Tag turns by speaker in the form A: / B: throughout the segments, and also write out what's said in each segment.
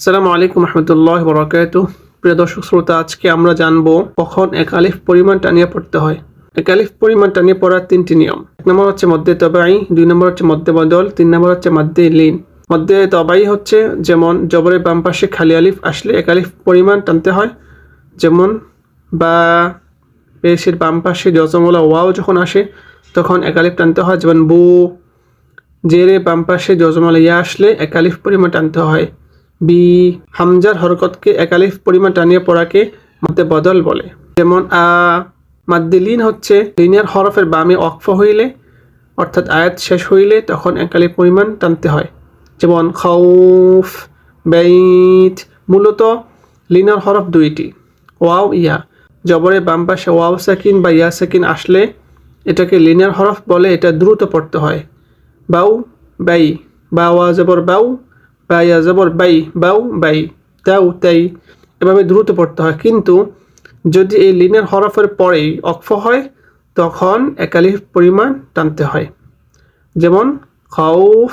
A: আসসালামু আলাইকুম রহমতুল্লাহ বরকাত প্রিয় দর্শক শ্রোতা, আজকে আমরা জানব কখন এক আলিফ পরিমাণ টানিয়ে পড়তে হয়। এক আলিফ পরিমাণ টানিয়ে পড়ার তিনটি নিয়ম। এক নম্বর হচ্ছে মধ্যে তবাই, দুই নম্বর হচ্ছে মধ্যে বদল, তিন নম্বর হচ্ছে মধ্যে লিন। মধ্যে তবাই হচ্ছে যেমন জবরের বাম পাশে খালি আলিফ আসলে এক আলিফ পরিমাণ টানতে হয়, যেমন বা পেশের বাম পাশে যজমলা ওয়াও যখন আসে, তখন এক আলিফ টানতে হয়, যেমন বু। জেরে বাম পাশে যজমলা ইয়া আসলে এক আলিফ পরিমাণ টানতে হয়। বি হামজার হরকতকে একালিফ পরিমাণ টানিয়ে পড়াকে মধ্যে বদল বলে। যেমন, আ, মাদ্দিলিন হচ্ছে লিনিয়ার হরফের বামে অক্ফ হইলে, অর্থাৎ আয়াত শেষ হইলে তখন একালিফ পরিমাণ টানতে হয়। যেমন, খৌফ বেইত মূলত লিনার হরফ দুইটি। ওয়াও, ইয়া। জবরে বাম পাশে ওয়াও সাকিন বা ইয়া সাকিন আসলে এটাকে লিনিয়ার হরফ বলে, এটা দ্রুত পড়তে হয়। বাউ, বাই। বা ওয়া জবর বাউ বা ইয়া জবর বাই, বাউ, বাই তাও তাই এভাবে দ্রুত পড়তে হয়। কিন্তু যদি এই লিনের হরফের পরেই অক্ফ হয়, তখন একালিফ পরিমাণ টানতে হয়। যেমন খৌফ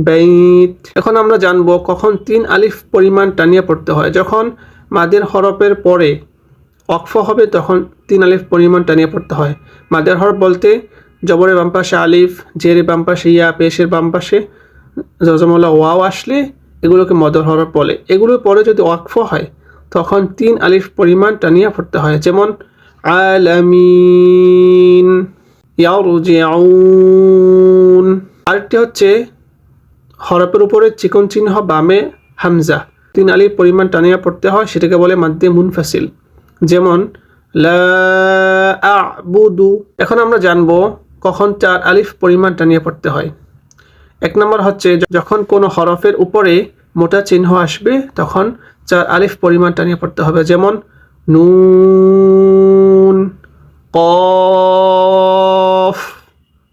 A: বেইত। এখন আমরা জানব কখন তিন আলিফ পরিমাণ টানিয়ে পড়তে হয়। যখন মাদের হরফের পরে অক্ফ হবে, তখন তিন আলিফ পরিমাণ টানিয়ে পড়তে হয়। মাদের হরফ বলতে জবরের বাম পাশে আলিফ, জেরে বাম পাশে ইয়া, পেশের বাম পাশে জজমলা ওয়াও আসলে, এগুলোকে মদর হরফ বলে। এগুলোর পরে যদি ওয়াকফ হয়, তখন তিন আলিফ পরিমাণ টানিয়ে পড়তে হয়। যেমন, আলামিন আরেকটি হচ্ছে হরফের উপরে চিকন চিহ্ন, বামে হামজা। তিন আলিফ পরিমাণ টানিয়ে পড়তে হয়, সেটাকে বলে মাদ্দে মুনফাসিল। যেমন, লা আবুদু। এখন আমরা জানব কখন চার আলিফ পরিমাণ টানিয়ে পড়তে হয়। এক নম্বর হচ্ছে যখন কোনো হরফের উপরে মোটা চিহ্ন আসবে, তখন চার আলিফ পরিমাণ টানিয়ে পড়তে হবে। যেমন, নুন, কফ,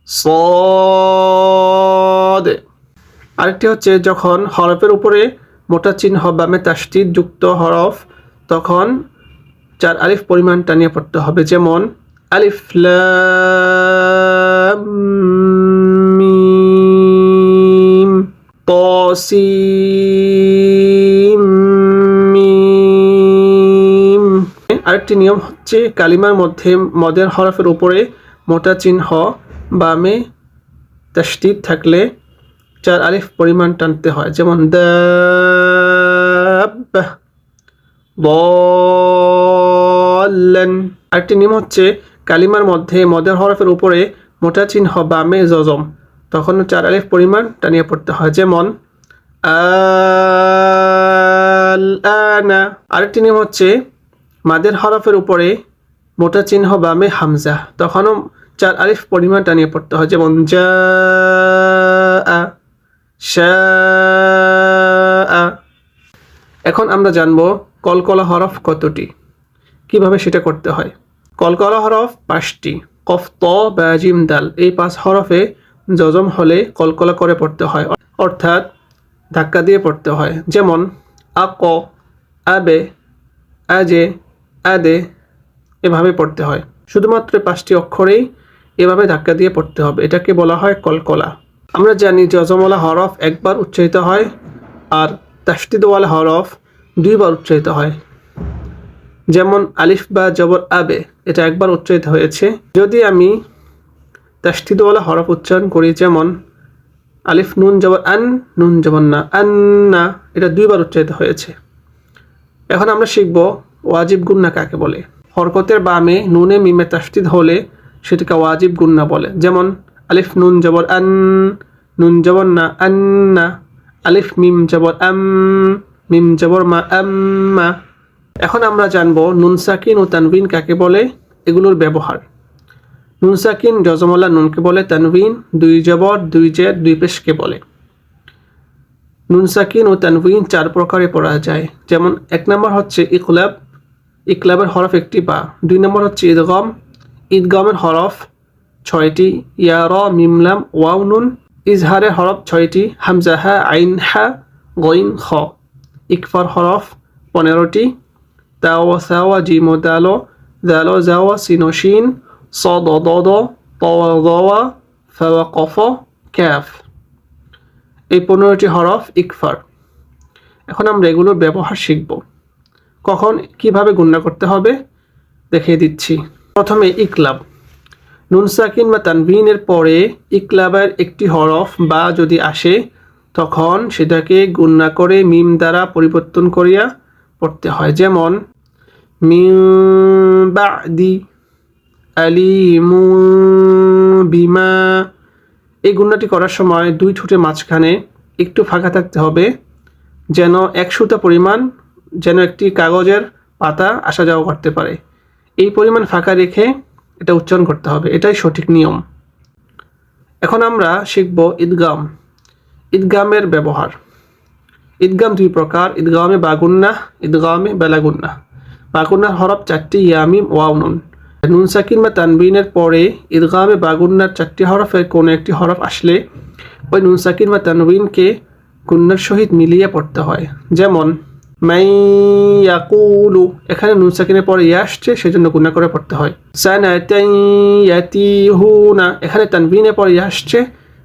A: সদ। আরেকটি হচ্ছে, যখন হরফের উপরে মোটা চিহ্ন বামে তাস্তিদ যুক্ত হরফ, তখন চার আলিফ পরিমাণ টানিয়ে পড়তে হবে। যেমন, আলিফ লাম। মিম। আরেকটি নিয়ম হচ্ছে কালিমার মধ্যে মদের হরফের উপরে মোটা চিহ্ন বামে তাস্তিদ থাকলে চার আলিফ পরিমাণ টানতে হয়, যেমন আরেকটি নিয়ম হচ্ছে কালিমার মধ্যে মদের হরফের উপরে মোটা চিহ্ন বামে জজম তখন চার আলিফ পরিমাণ টানিয়ে পড়তে হয়, যেমন আনা আরেকটি নিয়ম হচ্ছে, মাদের হরফের উপরে মোটা চিহ্ন বামে হামজা। তখনও চার আলিফ পরিমাণ টানিয়ে পড়তে হয়, যেমন এখন আমরা জানব কলকলা হরফ কতটি? কীভাবে সেটা করতে হয়? কলকলা হরফ পাঁচটি। কফ, ত, বা জিম, দাল। এই পাঁচ হরফে জজম হলে কলকলা করে পড়তে হয়। অর্থাৎ ধাক্কা দিয়ে পড়তে হয়। যেমন আক আবে আজে আদে এভাবে পড়তে হয়। শুধুমাত্র পাঁচটি অক্ষরেই এভাবে ধাক্কা দিয়ে পড়তে হবে। এটাকে বলা হয় কলকলা। আমরা জানি যজমলা হরফ একবার উচ্চারিত হয় আর তাস্তিদওয়ালা হরফ দুইবার উচ্চারিত হয়। যেমন, আলিফ, বা, জবর আবে এটা একবার উচ্চারিত হয়েছে। যদি আমি তাস্তিদওয়ালা হরফ উচ্চারণ করি, যেমন আলিফ নুন জবর আন, নুন জবর না, আন না, এটা দুইবার উচ্চারিত হয়েছে। এখন আমরা শিখব ওয়াজিব গুন্না কাকে বলে। হরকতের বামে নুনে মিমে তাস্তিদ হলে সেটাকে ওয়াজিব গুন্না বলে। যেমন, আলিফ নুন জবর আন, নুন জবর না, আন না, আলিফ মিম জবর আম, মিম জবর মা আম্মা এখন আমরা জানব নুন সাকিন ও তানবিন কাকে বলে, এগুলোর ব্যবহার। নুন সাকিন নুনকে বলে, তানভিন, দুই জবর, দুই জেদ, দুই পেশকে বলে। নুন সাকিন ও তানভিন চার প্রকারে পড়া যায়। যেমন, এক নম্বর হচ্ছে ইকলাব। ইকলাবের হরফ একটি বা। দুই নম্বর হচ্ছে ঈদগম ঈদগমের হরফ ছয়টি। ইয়ার মিমলাম ওয়াও, নুন। ইজহারের হরফ ছয়টি। হামজাহা আইন, হা, গইন, খ। ইকফার হরফ পনেরোটি। তাওয়া, সাওয়া, জিমো দালো। দালো জাওয়া সিনোশিন সদদ তওয়া ফেওয়া কফ ক্যাফ এই পনেরোটি হরফ ইকফার। এখন আমরা এগুলোর ব্যবহার শিখব। কখন কীভাবে গুণনা করতে হবে দেখিয়ে দিচ্ছি। প্রথমে ইকলাব। নুন সাকিন বা তানভিনের পরে ইকলাবের একটি হরফ বা যদি আসে, তখন সেটাকে গুণনা করে মিম দ্বারা পরিবর্তন করিয়া পড়তে হয়। যেমন, মিম বা দি আলিমু বিমা। এই গুণনাটি করার সময় দুই ঠোঁটের মাঝখানে একটু ফাঁকা থাকতে হবে, যেন এক সুতা পরিমাণ যেন একটি কাগজের পাতা আসা যাওয়া করতে পারে। এই পরিমাণ ফাঁকা রেখে এটা উচ্চারণ করতে হবে, এটাই সঠিক নিয়ম। এখন আমরা শিখব ঈদগাম। ঈদগামের ব্যবহার। ঈদগাম দুই প্রকার, ঈদগামে বাগুন্না ঈদগামে বেলাগুন্না বাগুন্নার হরফ চারটি ইয়ামিম, ওয়াও নুন সাকিন বা তানবিনের পরে ঈদগামে বাগুন্নার চারটি হরফের কোনো একটি হরফ আসলে ওই নুন সাকিন বা তানবিনকে গুন্নার সহিত মিলিয়ে পড়তে হয়। যেমন, মাই ইয়াকুলু এখানে নুন সাকিনের পরে ইয়া আসছে, সেজন্য গুণা করে পড়তে হয়। সানাতাইয়াতিহুনা এখানে তানবিনের পরে ইয়া আসছে,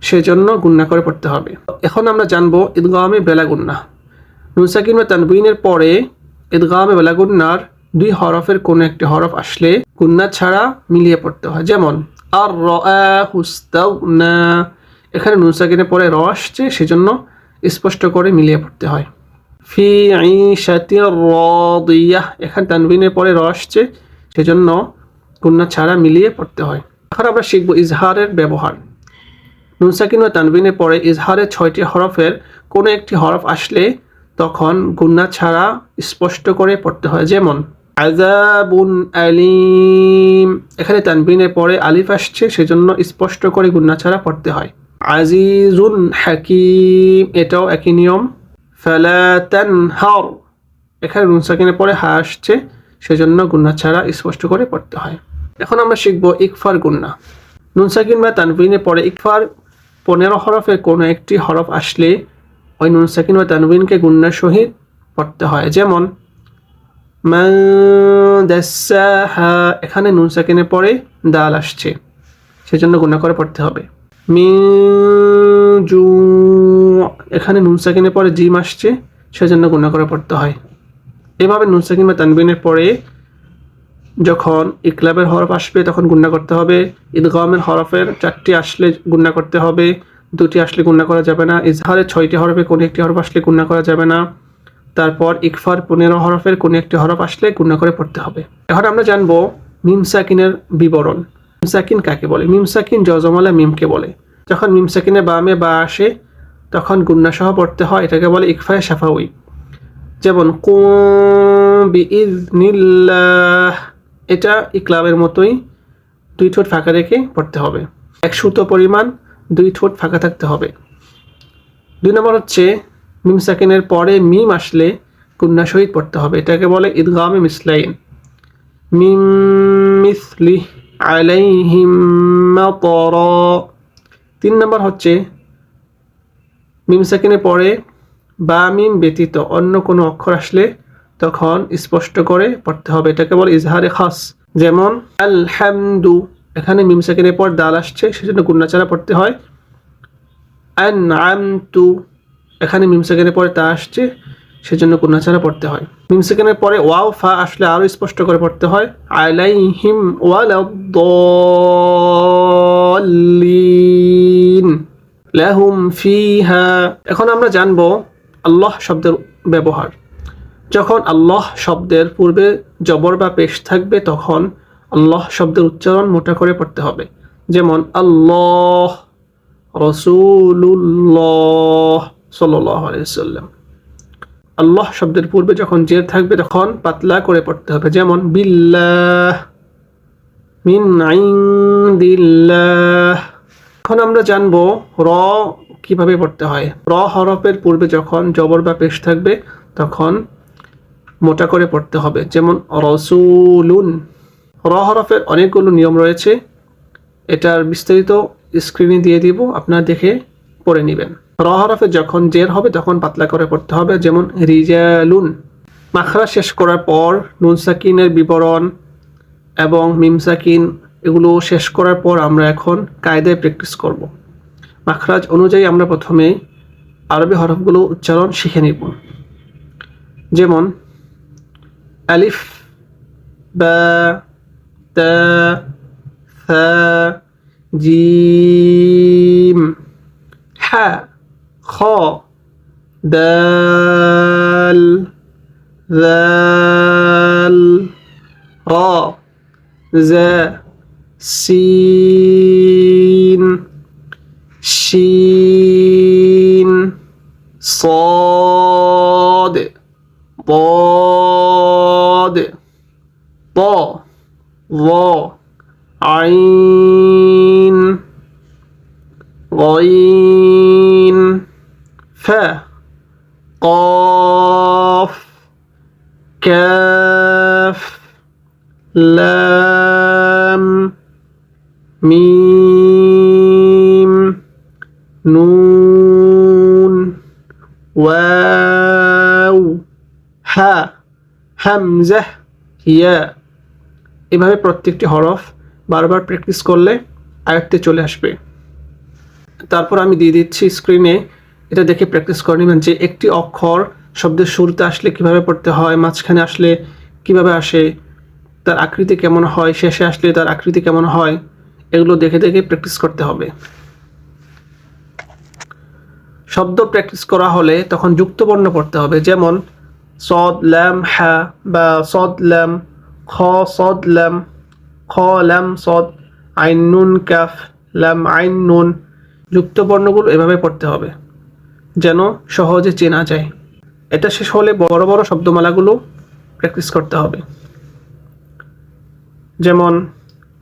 A: সেজন্য গুণনা করে পড়তে হবে। এখন আমরা জানব ঈদগামে বেলা গুন্না নুন সাকিন বা তানবিনের পরে ঈদগামে বেলা গুন্নার দুই হরফের কোনো একটি হরফ আসলে গুন্না ছাড়া মিলিয়ে পড়তে হয়। যেমন আর র হুস্তাউনা এখানে নুন সাকিনের পরে র আসছে, সেজন্য স্পষ্ট করে মিলিয়ে পড়তে হয়। ফি আইশাতি রাদিয়াহ এখানে তানবিনের পরে র আসছে, সেজন্য গুন্না ছাড়া মিলিয়ে পড়তে হয়। এখন আমরা শিখব ইজহারের ব্যবহার। নুন সাকিন ও তানবিনের পরে ইজহারের ছয়টি হরফের কোনো একটি হরফ আসলে তখন গুন্না ছাড়া স্পষ্ট করে পড়তে হয়। যেমন আজাবুন আলিম। এখানে তানবিনের পরে আলিফ আসছে, সেজন্য স্পষ্ট করে গুন্না ছাড়া পড়তে হয়। আজিজুন হাকিম, এটাও একই নিয়ম। ফালাতান হার এখানে নুন সাকিনের পরে হা আসছে, সেজন্য গুন্না ছাড়া স্পষ্ট করে পড়তে হয়। এখন আমরা শিখব ইকফার গুন্না। নুন সাকিন বা তানবিনের পরে ইকফার পনেরো হরফের কোনো একটি হরফ আসলে ওই নুন সাকিন বা তানবিনকে গুন্নার সহিত পড়তে হয়। যেমন এখানে নুন সাকিনের পরে দাল আসছে। সেজন্য গুণা করে পড়তে হবে। মিন জু, এখানে নুন সাকিনের পরে জিম আসছে, সেজন্য গুণা করে পড়তে হয়। এভাবে নুন সাকিন বা তানবিনের পরে যখন ইকলাবের হরফ আসবে, তখন গুণা করতে হবে। ঈদগামের হরফের চারটি আসলে গুণা করতে হবে। দুটি আসলে গুণা করা যাবে না। ইজহারের ছয়টি হরফে কোনো একটি হরফ আসলে গুণা করা যাবে না। তারপর ইকফার পনেরো হরফের কোনো একটি হরফ আসলে গুণা করে পড়তে হবে। এখন আমরা জানব মিম সাকিনের বিবরণ। মিম সাকিন কাকে বলে? মিম সাকিন জজমালা মিমকে বলে। যখন মিম সাকিনে বামে বা আসে, তখন গুন্না সহ পড়তে হয়, এটাকে বলে ইকফায় সাফাউই যেমন এটা ইকলাবের মতোই দুই ঠোঁট ফাঁকা রেখে পড়তে হবে। এক সুতো পরিমাণ দুই ঠোঁট ফাঁকা থাকতে হবে। দুই নম্বর হচ্ছে মিম সাকিনের পরে মিম আসলে গুন্না সহিত পড়তে হবে। এটাকে বলে ঈদগামে মিসলাইন। মিম মিসলি আলাইহিম তিন নম্বর হচ্ছে, মিম সাকিনের পরে বা মিম ব্যতীত অন্য কোনো অক্ষর আসলে তখন স্পষ্ট করে পড়তে হবে। এটাকে বলে ইজহারে খাস। যেমন, আলহামদু, এখানে মিম সাকিনের পর দাল আসছে, সেজন্য গুন্নাচারা পড়তে হয়। আন আমতু এখানে মিম সেকেন্ডের পরে তা আসছে, সেজন্য গুন্নাচারা পড়তে হয়। মিম সেকেন্ডের পরে ওয়াও, ফা আসলে আরও স্পষ্ট করে পড়তে হয়। আলাইহিম ওয়ালাদ্দাল্লিন। লাহুম ফিহা। এখন আমরা জানব আল্লাহ শব্দের ব্যবহার। যখন আল্লাহ শব্দের পূর্বে জবর বা পেশ থাকবে, তখন আল্লাহ শব্দের উচ্চারণ মোটা করে পড়তে হবে। যেমন, আল্লাহ রসুল্লাহ আলাইসাল্লাম আল্লাহ শব্দের পূর্বে যখন জের থাকবে, তখন পাতলা করে পড়তে হবে। যেমন, বিল্লাহ এখন আমরা জানব র কীভাবে পড়তে হয়। র হরফের পূর্বে যখন জবর বা পেশ থাকবে, তখন মোটা করে পড়তে হবে। যেমন, রসুলুন। র হরফের অনেকগুলো নিয়ম রয়েছে। এটার বিস্তারিত স্ক্রিনে দিয়ে দিব, আপনারা দেখে পড়ে নেবেন। র হরফে যখন জের হবে, তখন পাতলা করে পড়তে হবে। যেমন, রিজালুন, মাখরা শেষ করার পর, নুন সাকিনের বিবরণ এবং মিম সাকিন, এগুলো শেষ করার পর আমরা এখন কায়দায় প্র্যাকটিস করব। মাখরাজ অনুযায়ী আমরা প্রথমে আরবি হরফগুলো উচ্চারণ শিখে নিব। যেমন, আলিফ, বা জিম, হা خاء دال ذال راء ذا سين. فا قاف كاف لام ميم نون واو হা হামজা ইয়া এভাবে প্রত্যেকটি হরফ বারবার প্র্যাকটিস করলে আয়ত্তে চলে আসবে তারপর আমি দিয়ে দিচ্ছি স্ক্রিনে এটা দেখে প্র্যাকটিস করে নেবেন যে একটি অক্ষর শব্দের শুরুতে আসলে কীভাবে পড়তে হয়, মাঝখানে আসলে কীভাবে আসে, তার আকৃতি কেমন হয়, শেষে আসলে তার আকৃতি কেমন হয়, এগুলো দেখে দেখে প্র্যাকটিস করতে হবে। শব্দ প্র্যাকটিস করা হলে তখন যুক্তবর্ণ পড়তে হবে, যেমন সদ, ল্যাম, হ্যা বা সদ, ল্যাম, খ, সদ, ল্যাম, খ, ল্যাম, সদ, আইন, নুন, ক্যাফ, ল্যাম, আইন, নুন, যুক্তবর্ণগুলো এভাবে পড়তে হবে। যেন সহজে চেনা যায়। এটা শেষ হলে বড় বড় শব্দমালাগুলো প্র্যাকটিস করতে হবে। যেমন,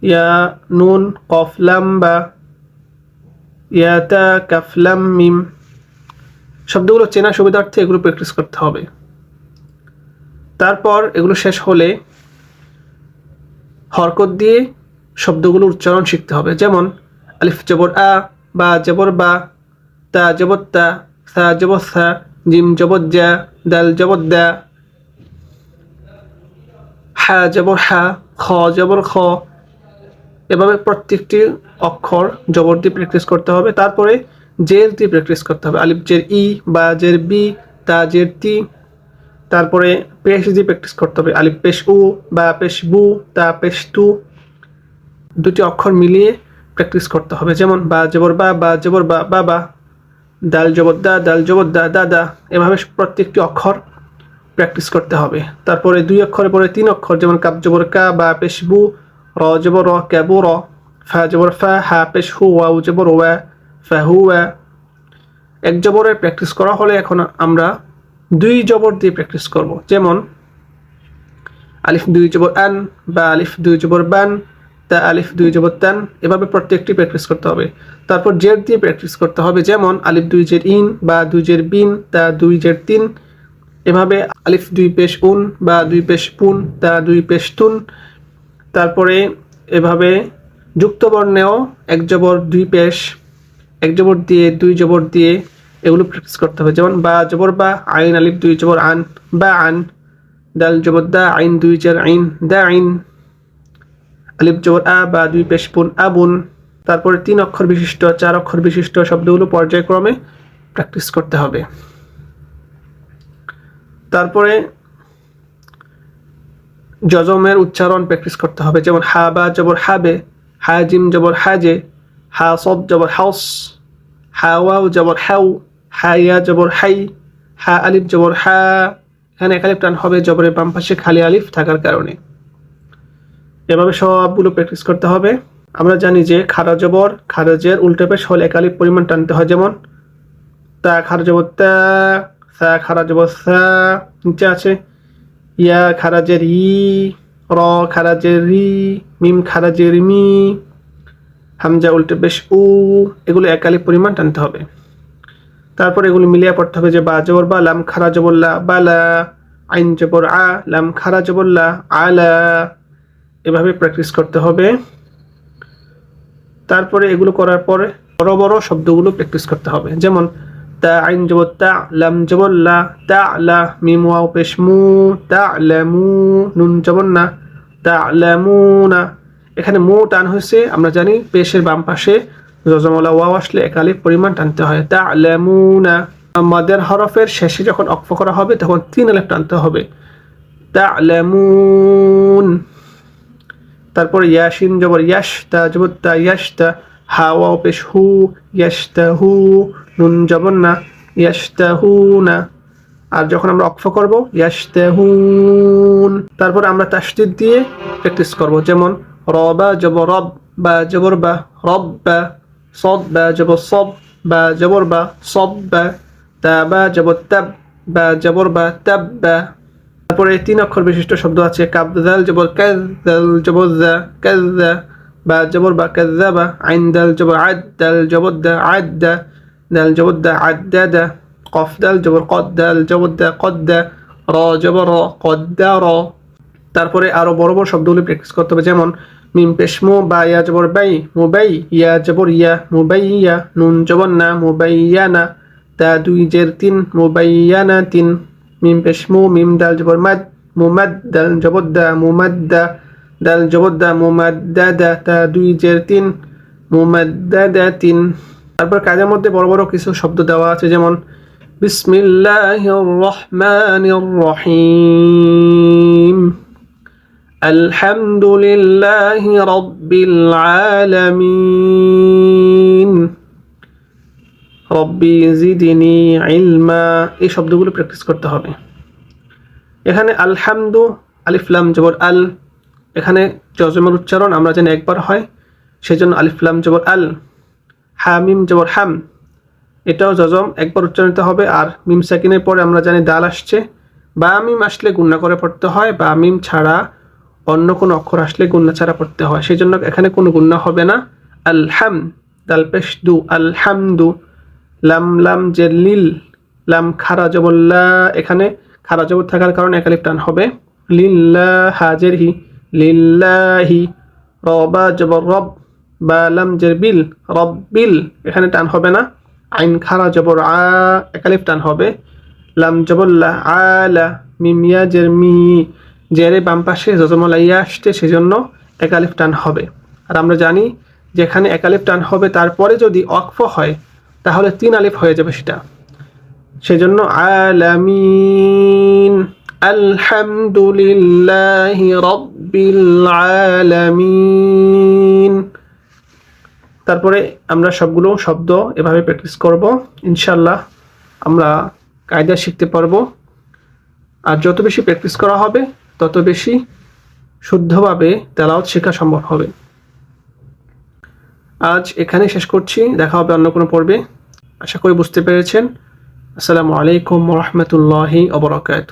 A: ইয়া নুন কফলাম বা ইয়াতা কাফলাম মিম। শব্দগুলো চেনা সুবিধার্থে এগুলো প্র্যাকটিস করতে হবে। তারপর এগুলো শেষ হলে হরকত দিয়ে শব্দগুলো উচ্চারণ শিখতে হবে। যেমন, আলিফ জবর আ, বা জবর বা, তা জবর তা সা জবর সা, জিম জবর জা, দাল জবর দা। হা জবর হা, খ জবর খ। এভাবে প্রত্যেকটি অক্ষর জবর দিয়ে প্র্যাকটিস করতে হবে। তারপরে জের দিয়ে প্র্যাকটিস করতে হবে। আলিফ, জের ই, বা জের বি, তা জের তি। তারপরে পেশ দিয়ে প্র্যাকটিস করতে হবে। আলিফ, পেশ উ, বা পেশ বু, তা পেশ তু। দুটি অক্ষর মিলিয়ে প্র্যাকটিস করতে হবে। যেমন বা জবর বা বা জবর বা বাবা দাল জবর দা, দাল জবর দা দাদা এভাবে প্রত্যেকটি অক্ষর প্র্যাকটিস করতে হবে। তারপরে দুই অক্ষরের পরে তিন অক্ষর, যেমন কাপ জবর কা, বা পেশ বু, র জবর র ক্যাবু র, ফা জবর ফা, হা পেশ হু ওয়া উ জবর ওয়া, ফা হু, ওয়া। এক জবরে প্র্যাকটিস করা হলে এখন আমরা দুই জবর দিয়ে প্র্যাকটিস করব। যেমন আলিফ দুই জবর আন, বা আলিফ দুই জবর বান তা আলিফ দুই জবর তান। এভাবে প্রত্যেকটি প্র্যাকটিস করতে হবে। তারপর জের দিয়ে প্র্যাকটিস করতে হবে। যেমন আলিফ দুই জের ইন বা দুই জের বিন, তা দুই জের তিন। এভাবে আলিফ দুই পেশ উন বা দুই পেশ পুন, তা দুই পেশ তুন। তারপরে এভাবে যুক্তবর্ণেও এক জবর দুই পেশ, এক জবর দিয়ে দুই জবর দিয়ে এগুলো প্র্যাকটিস করতে হবে। যেমন বা জবর বা, আইন আলিফ দুই জবর আন, বা আন। দাল জবর দা, আইন দুই চার আইন, দা আইন। আলিফ জবর আ, বা দুই পেশ পুন আবুন তারপরে তিন অক্ষর বিশিষ্ট, চার অক্ষর বিশিষ্ট শব্দগুলো পর্যায়ক্রমে প্র্যাকটিস করতে হবে। তারপরে জজমের উচ্চারণ প্র্যাকটিস করতে হবে। যেমন হা, বা জবর হাবে, হা, জিম, জবর হাজে, হা সদ জবর হাউস হা জবর হাউ হা, ইয়া, জবর হাই, হা, আলিফ, জবর হা। এখানে এক আলিফ টান হবে জবরের বাম পাশে খালি আলিফ থাকার কারণে। এভাবে সবগুলো প্র্যাকটিস করতে হবে। আমরা জানি যে খারা জবর খারাজের উল্টো পেশ হলে এক পরিমাণ টানতে হয় যেমন, তা খারা জবর তা, সা, খারা জবর সা, নিচে আছে, ইয়া খারাজের ই, র খারাজের রি, মিম খারাজের মি, হামজা, উল্টে বেশ উ, এগুলো একালি পরিমাণ টানতে হবে। তারপর এগুলো মিলিয়ে পড়তে হবে যে বা জবর বা, লাম খারা জবল্লা বালা আইন জবর আ, লাম খারা জবল্লা আলা এভাবে প্র্যাকটিস করতে হবে। তারপরে এগুলো করার পরে বড় বড় শব্দগুলো প্র্যাকটিস করতে হবে। যেমন তা আইন জবর তা, লাম জবর লা, তা, লা, মিম, ওয়াও, পেশ, মু, তা লামু নুন জবর না, তা লামু না। এখানে মু টান হয়েছে, আমরা জানি পেশের বাম পাশে জজমলা ওয়াও আসলে একালিফ পরিমাণ টানতে হয়। তা লামু না। মাদের হরফের শেষে যখন অক্ফ করা হবে, তখন তিন আলিফ টানতে হবে। তা'লামুন তারপর ইয়াসিন জবর ইয়াশ তা জবর তা ইয়াশ তা হাওয়া পেশ হু ইয়াশ তা হু, নুন জবর না ইয়াশ তা হু না। আর যখন আমরা অক্ষ করব ইয়াশ তা হুন তারপর আমরা তাসদিদ দিয়ে প্র্যাকটিস করব, যেমন রবা জবর রব বা জবর বা রব বা সদ বা জবর সব বা জবর বা সব বা তা বা জবর তাব বা জবর বা তাব বা তারপরে তিন অক্ষর বিশিষ্ট শব্দ আছে কাবদাল জবর কাজাল জবর দা, কাজা বা জবর বা কাজাবা আইন দাল জবর আদ দাল জবর দা, আদ দা, দাল জবর দা, আদা দা কফ দাল জবর কদ দাল জবর দা, কদ দা, র জবর র, কদ দা র। তারপরে আরও বড় বড় শব্দগুলি প্র্যাকটিস করতে হবে, যেমন মিম পেশমো বা ইয়া জবর বাই মুবাই ইয়া জবর ইয়া মুবাই ইয়া, নুন জবর না মুবাইয়ানা তা দুই জের তিন মুবাইয়ানা তিন। মিম পেশ মিম দাল জবর মাদ মুমাদ দাল জবদ্দা মুমাদ্দা দাল জবদ্দা মুমাদ্দাদা তা দুই জের তিন মুমাদ্দাদা তিন। তারপর কাজের মধ্যে বড় বড় কিছু শব্দ দেওয়া আছে, যেমন বিসমিল্লাহির রহমানির রহিম আলহামদুলিল্লাহি রব্বিল আলামিন রব্বি জিদিনি ইলমা, এই শব্দগুলো প্র্যাকটিস করতে হবে। এখানে আলহামদু আলিফলাম জবর আল। এখানে জজমের উচ্চারণ আমরা যেন একবার হয়, সেজন্য আলিফলাম জবর আল। হামিম জবর হাম। এটাও জজম, একবার উচ্চারিত হবে, আর মিম সাকিনের পরে আমরা জানি দাল আসছে। বা মিম আসলে গুন্না করে পড়তে হয়, বা মিম ছাড়া অন্য কোনো অক্ষর আসলে গুন্না ছাড়া পড়তে হয়। সেই জন্য এখানে কোনো গুন্না হবে না। আলহাম, দাল পেশ দু, আলহামদু। লাম লাম যে লিল লাম খারা জবল্লা এখানে খারা জবর থাকার কারণে একালিফ টান হবে। লিল্লা হাজের হি লিল্লাহি, রবা জবর রব, বা লাম জের বিল রব বিল এখানে টান হবে না। আইন খারা জবর আ একালিফ টান হবে। লাম জবল্লা আলা মিমিয়া জের মি জেরে বাম পাশে জজমলা ইয়া আসছে, সেজন্য একালিফ টান হবে। আর আমরা জানি, যেখানে একালিফ টান হবে, তারপরে যদি অক্ফ হয় তাহলে তিন আলিফ হয়ে যাবে সেটা। সেজন্য আলামিন, আলহামদুলিল্লাহ রব্বিল আলামিন। তারপরে আমরা সবগুলো শব্দ এভাবে প্র্যাকটিস করব। ইনশাল্লাহ আমরা কায়দা শিখতে পারব। আর যত বেশি প্র্যাকটিস করা হবে, তত বেশি শুদ্ধভাবে তেলাওয়াত শেখা সম্ভব হবে। আজ এখানে শেষ করছি। দেখা হবে অন্য কোনো পর্বে। আশা করি বুঝতে পেরেছেন। আসসালামু আলাইকুম রহমতুল্লাহি অবরাকাত